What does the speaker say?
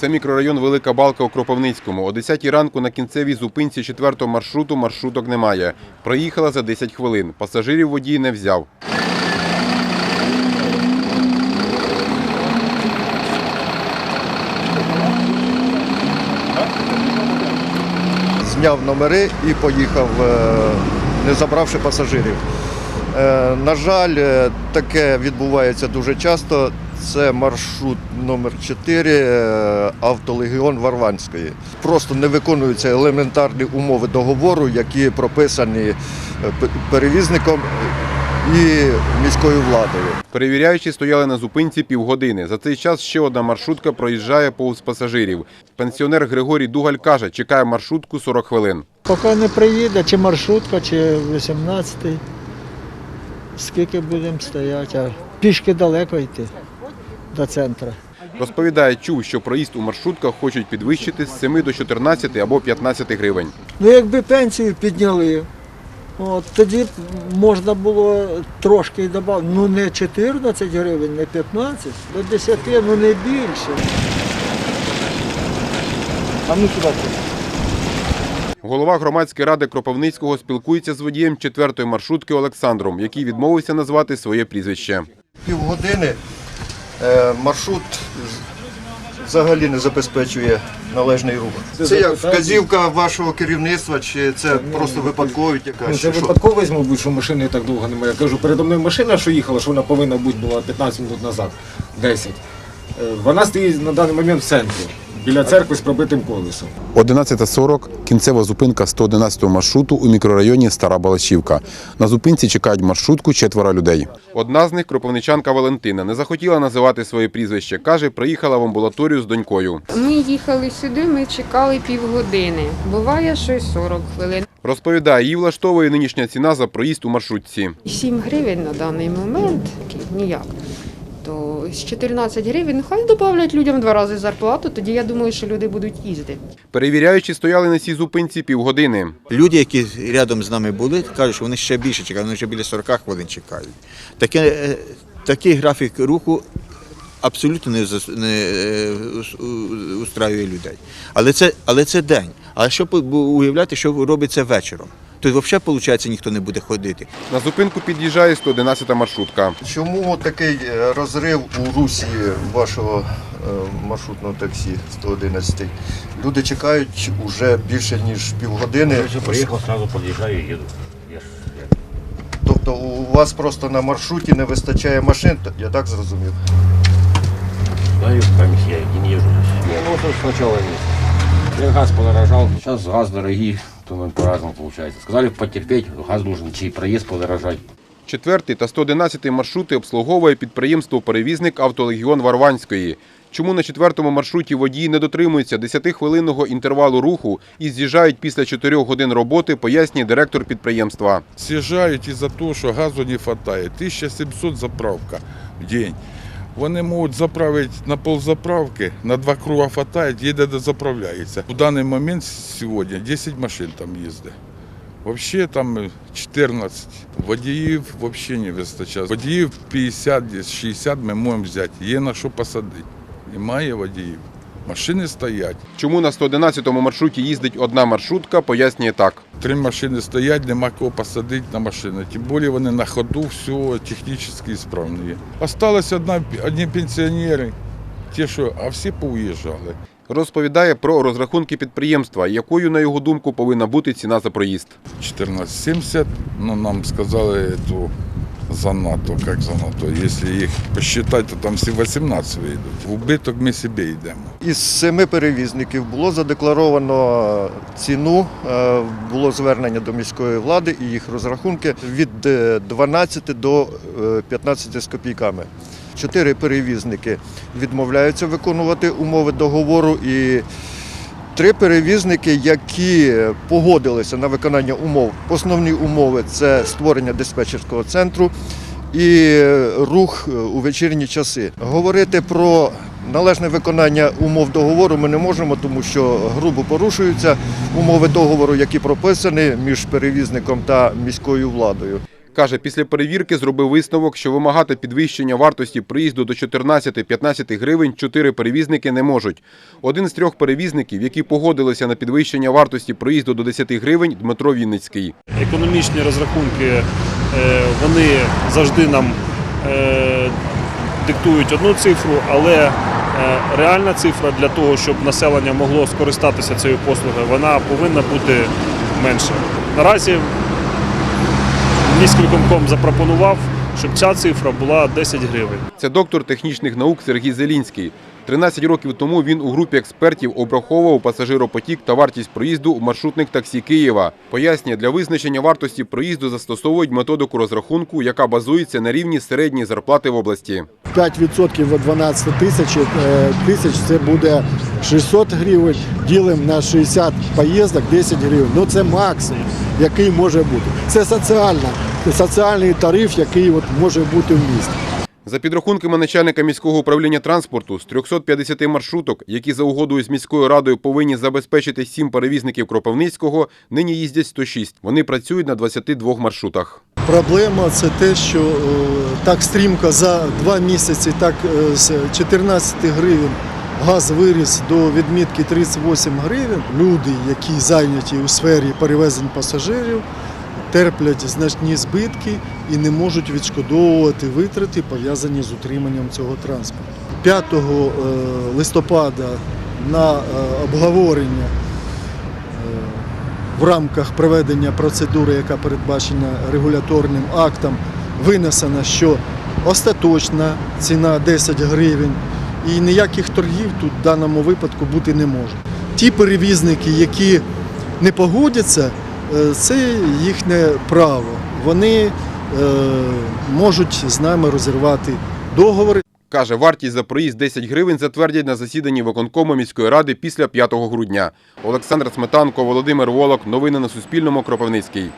Це мікрорайон Велика Балка у Кропивницькому. О 10 ранку на кінцевій зупинці четвертого маршруту маршруток немає. Проїхала за 10 хвилин. Пасажирів водій не взяв. зняв номери і поїхав, е, не забравши пасажирів. Е, На жаль, е, таке відбувається дуже часто. Це маршрут номер 4 е, автолегіон Варванської. Просто не виконуються елементарні умови договору, які прописані е, перевізником і міською владою. Перевіряючі стояли на зупинці півгодини. За цей час ще одна маршрутка проїжджає повз пасажирів. Пенсіонер Григорій Дугаль каже, чекає маршрутку 40 хвилин. Поки не приїде, чи маршрутка, чи 18-й. Скільки будемо стояти, а пішки далеко йти до центру. Розповідає, чув, що проїзд у маршрутках хочуть підвищити з 7 до 14 або 15 гривень. Ну, якби пенсію підняли, от, тоді б можна було трошки додати. Ну не 14 гривень, не 15, до 10, ну не більше. А ну сюди. Голова громадської ради Кропивницького спілкується з водієм четвертої маршрутки Олександром, який відмовився назвати своє прізвище. Півгодини маршрут взагалі не забезпечує належний рух. Це як вказівка вашого керівництва, чи це просто випадковість якась? це випадковість, мабуть, що машини так довго немає. Я кажу, передо мною машина, що їхала, що вона повинна бути була 15 минут назад, 10. Е, Вона стоїть на даний момент в центрі, біля церкви з пробитим колесом. 11.40 – кінцева зупинка 111 маршруту у мікрорайоні Стара Балашівка. На зупинці чекають маршрутку четверо людей. Одна з них – кропивничанка Валентина. Не захотіла називати своє прізвище. Каже, приїхала в амбулаторію з донькою. Ми їхали сюди, ми чекали півгодини. Буває, що й 40 хвилин. Розповідає, її влаштовує нинішня ціна за проїзд у маршрутці. 7 гривень на даний момент ніяк. То з 14 гривень, ну хай додають людям два рази зарплату, тоді я думаю, що люди будуть їздити. Перевіряючі стояли на цій зупинці півгодини. Люди, які рядом з нами були, кажуть, що вони ще більше чекають, вони вже біля 40 хвилин чекають. Таке, е, такий графік руху абсолютно не, е, устраює людей. Але це, але це день. А що уявляти, що робиться вечором? Тут взагалі, виходить, ніхто не буде ходити. На зупинку під'їжджає 111 маршрутка. Чому такий е, розрив у русі вашого е, маршрутного таксі 111? Люди чекають уже більше ніж півгодини. Я и еду. Я ж, я Тобто у вас просто на маршруті не вистачає машин, я так зрозумів. знаю, камень я и не. Я ну, вот сначала есть. Я газ подорожал, сейчас газ дорогий, то ну, по-разному получается. Сказали потерпеть, газ должен чей проезд подорожать. Четвертий та 111 маршрути обслуговує підприємство-перевізник «Автолегіон Варванської». Чому на четвертому маршруті водії не дотримуються 10-хвилинного інтервалу руху і з'їжджають після 4 годин роботи, пояснює директор підприємства. З'їжджають із-за того, що газу не вистачає. 1700 заправка в день. Вони можуть заправити на ползаправки, на два круга хватають, їде де заправляється. У даний момент сьогодні 10 машин там їздить. Взагалі там 14. Водіїв взагалі не вистачає. Водіїв 50, десь 60 ми можемо взяти. Є на що посадити. Немає водіїв. Машини стоять. Чому на 111 маршруті їздить одна маршрутка, пояснює так. Три машини стоять, нема кого посадити на машини. Тим більше вони на ходу, все технічно справні. Осталось одна, одні пенсіонери, ті, що, а всі поуїжджали. Розповідає про розрахунки підприємства, якою, на його думку, повинна бути ціна за проїзд. 14,70, ну нам сказали, то занадто, як занадто. Якщо їх посчитати, то там всі 18 вийдуть. В убиток ми собі йдемо. Із семи перевізників було задекларовано ціну, е, було звернення до міської влади і їх розрахунки від е, 12 до е, 15 з копійками. Чотири перевізники відмовляються виконувати умови договору і три перевізники, які погодилися на виконання умов. Основні умови це створення диспетчерського центру і рух у вечірні часи. Говорити про належне виконання умов договору ми не можемо, тому що грубо порушуються умови договору, які прописані між перевізником та міською владою. Каже, після перевірки зробив висновок, що вимагати підвищення вартості проїзду до 14-15 гривень чотири перевізники не можуть. Один з трьох перевізників, які погодилися на підвищення вартості проїзду до 10 гривень, Дмитро Вінницький. економічні розрахунки е, вони завжди нам е, диктують одну цифру, але е, реальна цифра для того, щоб населення могло скористатися цією послугою, вона повинна бути менша. Наразі міськвиконком запропонував, щоб ця цифра була 10 гривень. Це доктор технічних наук Сергій Зелінський. 13 років тому він у групі експертів обраховував пасажиропотік та вартість проїзду у маршрутних таксі Києва. Пояснює, для визначення вартості проїзду застосовують методику розрахунку, яка базується на рівні середньої зарплати в області. 5% від 12 тисяч е, тисяч це буде 600 гривень. Ділимо на 60 поїздок 10 гривень. Ну це максимум, який може бути. Це соціальна, соціальний тариф, який от може бути в місті. За підрахунками начальника міського управління транспорту, з 350 маршруток, які за угодою з міською радою повинні забезпечити 7 перевізників Кропивницького, нині їздять 106. Вони працюють на 22 маршрутах. Проблема це те, що е, так стрімко за два місяці, так е, з 14 гривень газ виріс до відмітки 38 гривень. Люди, які зайняті у сфері перевезень пасажирів, терплять значні збитки і не можуть відшкодовувати витрати, пов'язані з утриманням цього транспорту. 5 е, листопада на е, обговорення е, в рамках проведення процедури, яка передбачена регуляторним актом, винесено, що остаточна ціна 10 гривень і ніяких торгів тут в даному випадку бути не може. Ті перевізники, які не погодяться, це їхнє право. Вони е, можуть з нами розірвати договори. Каже, вартість за проїзд 10 гривень затвердять на засіданні виконкому міської ради після 5 грудня. Олександр Сметанко, Володимир Волок. Новини на Суспільному. Кропивницький.